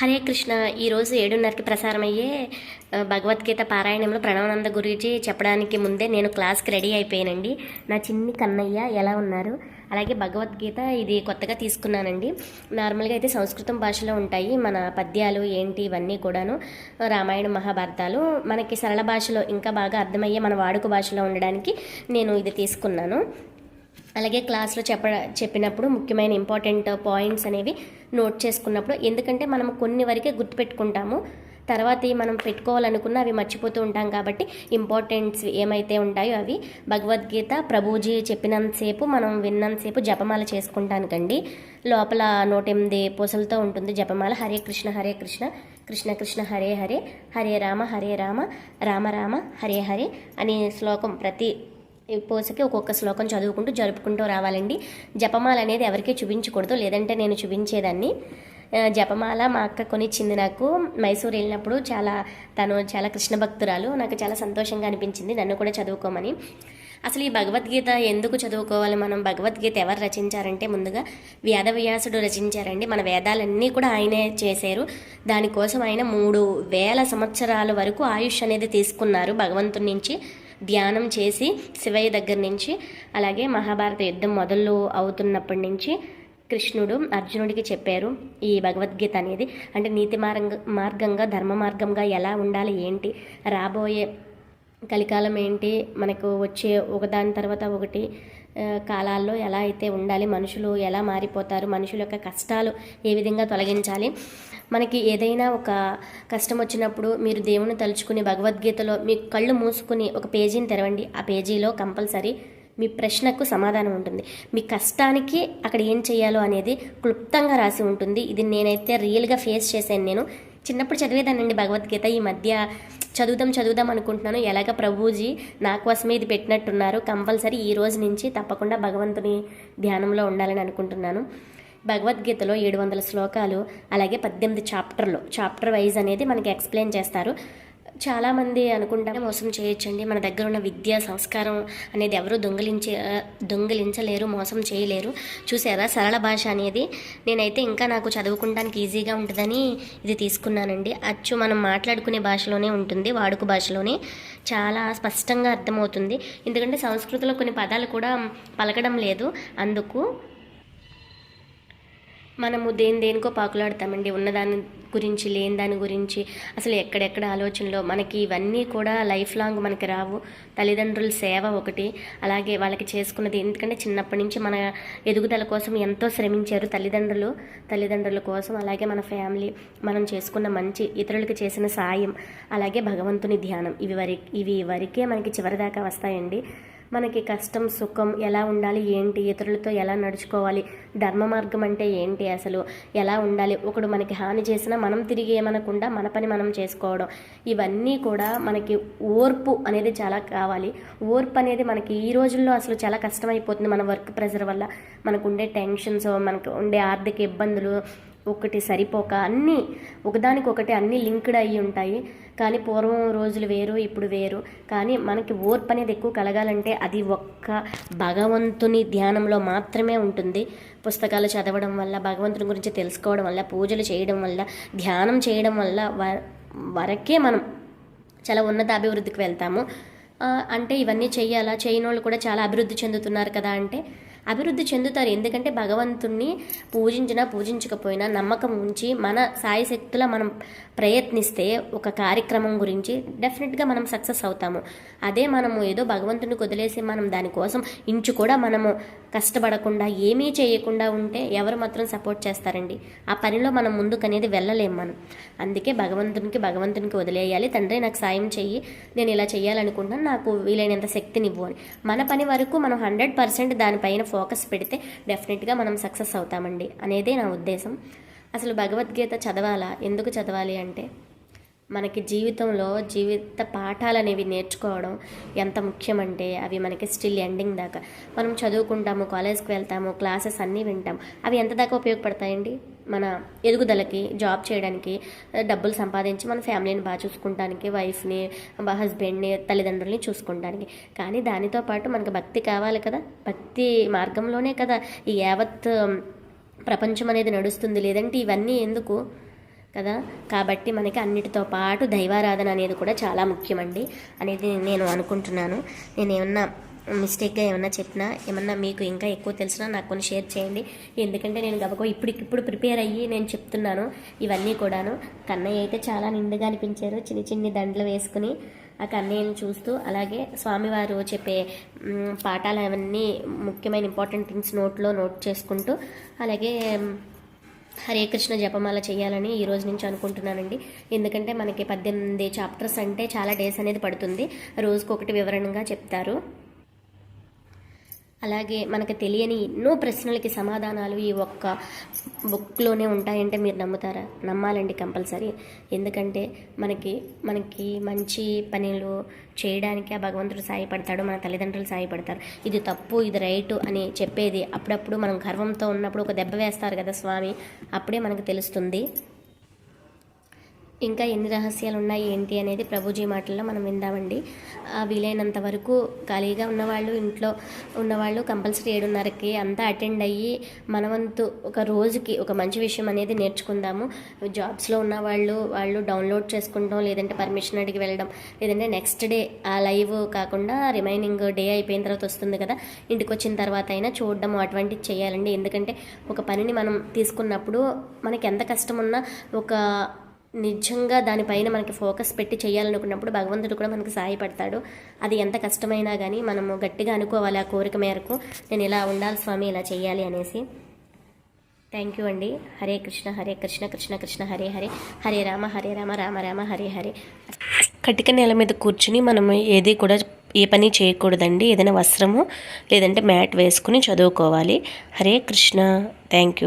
హరే కృష్ణ ఈరోజు ఏడున్నరకి ప్రసారమయ్యే భగవద్గీత పారాయణంలో ప్రణవానంద గురించి చెప్పడానికి ముందే నేను క్లాస్కి రెడీ అయిపోయానండి. నా చిన్ని కన్నయ్య ఎలా ఉన్నారు? అలాగే భగవద్గీత ఇది కొత్తగా తీసుకున్నానండి. నార్మల్గా అయితే సంస్కృతం భాషలో ఉంటాయి. మన పద్యాలు ఏంటి ఇవన్నీ కూడాను రామాయణ మహాభారతాలు. మనకి సరళ భాషలో ఇంకా బాగా అర్థమయ్యే మన వాడుక భాషలో ఉండడానికి నేను ఇది తీసుకున్నాను. అలాగే క్లాస్లో చెప్ప చెప్పినప్పుడు ముఖ్యమైన ఇంపార్టెంట్ పాయింట్స్ అనేవి నోట్ చేసుకున్నప్పుడు ఎందుకంటే మనం కొన్ని వరకే గుర్తుపెట్టుకుంటాము. తర్వాత మనం పెట్టుకోవాలనుకున్న అవి మర్చిపోతూ ఉంటాం కాబట్టి ఇంపార్టెంట్స్ ఏమైతే ఉంటాయో అవి భగవద్గీత ప్రభుజీ చెప్పినంతసేపు మనం విన్నంతసేపు జపమాల చేసుకుంటానికండి లోపల నూట ఎనిమిది పూసలతో ఉంటుంది జపమాల. హరే కృష్ణ హరే కృష్ణ కృష్ణ కృష్ణ హరే హరే హరే రామ హరే రామ రామ రామ హరే హరే అనే శ్లోకం ప్రతి పూసకి ఒక్కొక్క శ్లోకం చదువుకుంటూ జరుపుకుంటూ రావాలండి. జపమాల అనేది ఎవరికీ చూపించకూడదు. లేదంటే నేను చూపించేదాన్ని. జపమాల మా అక్క కొనిచ్చింది నాకు. మైసూర్ వెళ్ళినప్పుడు చాలా తను చాలా కృష్ణ భక్తురాలు. నాకు చాలా సంతోషంగా అనిపించింది. నన్ను కూడా చదువుకోమని. అసలు ఈ భగవద్గీత ఎందుకు చదువుకోవాలి మనం? భగవద్గీత ఎవరు రచించారంటే ముందుగా వేదవ్యాసుడు రచించారండి. మన వేదాలన్నీ కూడా ఆయనే చేశారు. దానికోసం ఆయన మూడు వేల సంవత్సరాల వరకు ఆయుష్ అనేది తీసుకున్నారు భగవంతుడి నుంచి. ధ్యానం చేసి శివయ్య దగ్గర నుంచి అలాగే మహాభారత యుద్ధం మొదలు అవుతున్నప్పటి నుంచి కృష్ణుడు అర్జునుడికి చెప్పారు ఈ భగవద్గీత అనేది. అంటే నీతి మార్గ మార్గంగా ధర్మ మార్గంగా ఎలా ఉండాలి ఏంటి రాబోయే కలికాలం ఏంటి మనకు వచ్చే ఒకదాని తర్వాత ఒకటి కాలాల్లో ఎలా అయితే ఉండాలి మనుషులు ఎలా మారిపోతారు మనుషుల యొక్క కష్టాలు ఏ విధంగా తొలగించాలి. మనకి ఏదైనా ఒక కష్టం వచ్చినప్పుడు మీరు దేవుని తలుచుకుని భగవద్గీతలో మీ కళ్ళు మూసుకుని ఒక పేజీని తెరవండి. ఆ పేజీలో కంపల్సరీ మీ ప్రశ్నకు సమాధానం ఉంటుంది. మీ కష్టానికి అక్కడ ఏం చేయాలో అనేది క్లుప్తంగా రాసి ఉంటుంది. ఇది నేనైతే రియల్గా ఫేస్ చేశాను నేను. చిన్నప్పుడు చదివేదానండి భగవద్గీత. ఈ మధ్య చదువుదాం చదువుదాం అనుకుంటున్నాను. ఎలాగ ప్రభుజీ నా కోసమే ఇది పెట్టినట్టున్నారు. కంపల్సరీ ఈ రోజు నుంచి తప్పకుండా భగవంతుని ధ్యానంలో ఉండాలని అనుకుంటున్నాను. భగవద్గీతలో ఏడు వందల శ్లోకాలు అలాగే పద్దెనిమిది చాప్టర్లు. చాప్టర్ వైజ్ అనేది మనకి ఎక్స్ప్లెయిన్ చేస్తారు. చాలామంది అనుకుంటారు మోసం చేయొచ్చండి? మన దగ్గర ఉన్న విద్య సంస్కారం అనేది ఎవరు దొంగిలించే దొంగిలించలేరు మోసం చేయలేరు. చూసారా? సరళ భాష అనేది. నేనైతే ఇంకా నాకు చదువుకుంటానికి ఈజీగా ఉంటుందని ఇది తీసుకున్నానండి. అచ్చు మనం మాట్లాడుకునే భాషలోనే ఉంటుంది వాడుక భాషలోనే. చాలా స్పష్టంగా అర్థమవుతుంది. ఎందుకంటే సంస్కృతిలో కొన్ని పదాలు కూడా పలకడం లేదు. అందుకు మనము దేని దేనికో పాకులాడతామండి. ఉన్నదాని గురించి లేని దాని గురించి. అసలు ఎక్కడెక్కడ ఆలోచనలో మనకి ఇవన్నీ కూడా లైఫ్ లాంగ్ మనకి రావు. తల్లిదండ్రుల సేవ ఒకటి. అలాగే వాళ్ళకి చేసుకున్నది ఎందుకంటే చిన్నప్పటి నుంచి మన ఎదుగుదల కోసం ఎంతో శ్రమించారు తల్లిదండ్రులు. తల్లిదండ్రుల కోసం అలాగే మన ఫ్యామిలీ మనం చేసుకున్న మంచి ఇతరులకు చేసిన సాయం అలాగే భగవంతుని ధ్యానం. ఇవి వరి ఇవి వరకే మనకి చివరిదాకా వస్తాయండి. మనకి కష్టం సుఖం ఎలా ఉండాలి ఏంటి ఇతరులతో ఎలా నడుచుకోవాలి ధర్మ మార్గం అంటే ఏంటి అసలు ఎలా ఉండాలి ఒకడు మనకి హాని చేసినా మనం తిరిగి ఏమనకుండా మన పని మనం చేసుకోవడం. ఇవన్నీ కూడా మనకి ఓర్పు అనేది చాలా కావాలి. ఓర్పు అనేది మనకి ఈ రోజుల్లో అసలు చాలా కష్టమైపోతుంది మన వర్క్ ప్రెషర్ వల్ల. మనకు ఉండే టెన్షన్స్ మనకు ఉండే ఆర్థిక ఇబ్బందులు ఒకటి సరిపోక అన్నీ ఒకదానికొకటి అన్నీ లింక్డ్ అయ్యి ఉంటాయి. కానీ పూర్వం రోజులు వేరు ఇప్పుడు వేరు. కానీ మనకి ఓర్పు అనేది ఎక్కువ కలగాలంటే అది ఒక్క భగవంతుని ధ్యానంలో మాత్రమే ఉంటుంది. పుస్తకాలు చదవడం వల్ల భగవంతుని గురించి తెలుసుకోవడం వల్ల పూజలు చేయడం వల్ల ధ్యానం చేయడం వల్ల వ- వరకే మనం చాలా ఉన్నత అభివృద్ధికి వెళ్తాము. అంటే ఇవన్నీ చెయ్యాలా? చేయని వాళ్ళు కూడా చాలా అభివృద్ధి చెందుతున్నారు కదా అంటే అభివృద్ధి చెందుతారు. ఎందుకంటే భగవంతుణ్ణి పూజించినా పూజించకపోయినా నమ్మకం ఉంచి మన సాయి శక్తుల మనం ప్రయత్నిస్తే ఒక కార్యక్రమం గురించి డెఫినెట్గా మనం సక్సెస్ అవుతాము. అదే మనము ఏదో భగవంతుని వదిలేసి మనం దానికోసం ఇంచు కూడా మనము కష్టపడకుండా ఏమీ చేయకుండా ఉంటే ఎవరు మాత్రం సపోర్ట్ చేస్తారండి. ఆ పనిలో మనం ముందుకు అనేది వెళ్ళలేము మనం. అందుకే భగవంతునికి భగవంతునికి వదిలేయాలి. తండ్రి నాకు సాయం చెయ్యి నేను ఇలా చేయాలనుకుంటున్నాను నాకు వీలైనంత శక్తినివ్వు అని. మన పని వరకు మనం హండ్రెడ్ పర్సెంట్ దానిపైన ఫోకస్ పెడితే డెఫినెట్గా మనం సక్సెస్ అవుతామండి. అనేదే నా ఉద్దేశం. అసలు భగవద్గీత చదవాలా? ఎందుకు చదవాలి అంటే మనకి జీవితంలో జీవిత పాఠాలు అనేవి నేర్చుకోవడం ఎంత ముఖ్యమంటే అవి మనకి స్టిల్ ఎండింగ్ దాకా. మనం చదువుకుంటాము కాలేజ్కి వెళ్తాము క్లాసెస్ అన్నీ వింటాం. అవి ఎంత దాకా ఉపయోగపడతాయండి? మన ఎదుగుదలకి జాబ్ చేయడానికి డబ్బులు సంపాదించి మన ఫ్యామిలీని బాగా చూసుకుంటానికి వైఫ్ని హస్బెండ్ని తల్లిదండ్రుల్ని చూసుకుంటానికి. కానీ దానితో పాటు మనకు భక్తి కావాలి కదా. భక్తి మార్గంలోనే కదా ఈ యావత్ ప్రపంచం అనేది నడుస్తుంది. లేదంటే ఇవన్నీ ఎందుకు కదా? కాబట్టి మనకి అన్నిటితో పాటు దైవారాధన అనేది కూడా చాలా ముఖ్యమండి. అనేది నేను అనుకుంటున్నాను. నేను ఏమన్నా మిస్టేక్గా ఏమన్నా చెప్పినా ఏమన్నా మీకు ఇంకా ఎక్కువ తెలిసినా నాకు కొన్ని షేర్ చేయండి. ఎందుకంటే నేను గబకో ఇప్పటికిప్పుడు ఇప్పుడు ప్రిపేర్ అయ్యి నేను చెప్తున్నాను ఇవన్నీ కూడాను. కన్నయ్య అయితే చాలా నిండుగా అనిపించారు. చిన్ని చిన్ని దండలు వేసుకుని ఆ కన్నయ్యని చూస్తూ అలాగే స్వామివారు చెప్పే పాఠాలు అవన్నీ ముఖ్యమైన ఇంపార్టెంట్ థింగ్స్ నోట్లో నోట్ చేసుకుంటూ అలాగే హరే కృష్ణ జపమాల చేయాలని ఈ రోజు నుంచి అనుకుంటున్నానండి. ఎందుకంటే మనకి పద్దెనిమిది చాప్టర్స్ అంటే చాలా డేస్ అనేది పడుతుంది. రోజుకొకటి ఒకటి వివరణగా చెప్తారు. అలాగే మనకు తెలియని ఎన్నో ప్రశ్నలకి సమాధానాలు ఈ ఒక్క బుక్లోనే ఉంటాయంటే మీరు నమ్ముతారా? నమ్మాలండి కంపల్సరీ. ఎందుకంటే మనకి మనకి మంచి పనులు చేయడానికి ఆ భగవంతుడు సాయపడతాడు మన తల్లిదండ్రులు సాయపడతారు. ఇది తప్పు ఇది రైటు అని చెప్పేది అప్పుడప్పుడు మనం గర్వంతో ఉన్నప్పుడు ఒక దెబ్బ వేస్తారు కదా స్వామి? అప్పుడే మనకు తెలుస్తుంది. ఇంకా ఎన్ని రహస్యాలు ఉన్నాయి ఏంటి అనేది ప్రభుజీ మాటల్లో మనం విందామండి. ఆ, వీలైనంత వరకు ఖాళీగా ఉన్నవాళ్ళు ఇంట్లో ఉన్నవాళ్ళు కంపల్సరీ ఏడున్నరకి అంతా అటెండ్ అయ్యి మనవంతు ఒక రోజుకి ఒక మంచి విషయం అనేది నేర్చుకుందాము. జాబ్స్లో ఉన్నవాళ్ళు వాళ్ళు వాళ్ళు డౌన్లోడ్ చేసుకుంటాం లేదంటే పర్మిషన్ అడిగి వెళ్ళడం లేదంటే నెక్స్ట్ డే ఆ లైవ్ కాకుండా రిమైనింగ్ డే అయిపోయిన తర్వాత వస్తుంది కదా ఇంటికి వచ్చిన తర్వాత అయినా చూడడం అటువంటివి చేయాలండి. ఎందుకంటే ఒక పనిని మనం తీసుకున్నప్పుడు మనకి ఎంత కష్టం ఉన్నా ఒక నిజంగా దానిపైన మనకి ఫోకస్ పెట్టి చేయాలనుకున్నప్పుడు భగవంతుడు కూడా మనకు సహాయపడతాడు. అది ఎంత కష్టమైనా కానీ మనము గట్టిగా అనుకోవాలి ఆ కోరిక మేరకు. నేను ఇలా ఉండాలి స్వామి ఇలా చేయాలి అనేసి. థ్యాంక్ యూ అండి. హరే కృష్ణ హరే కృష్ణ కృష్ణ కృష్ణ హరే హరే. హరే రామ హరే రామ రామ రామ హరే హరే. కటిక నేల మీద కూర్చుని మనం ఏది కూడా ఏ పని చేయకూడదండి. ఏదైనా వస్త్రము లేదంటే మ్యాట్ వేసుకుని చదువుకోవాలి. హరే కృష్ణ. Thank you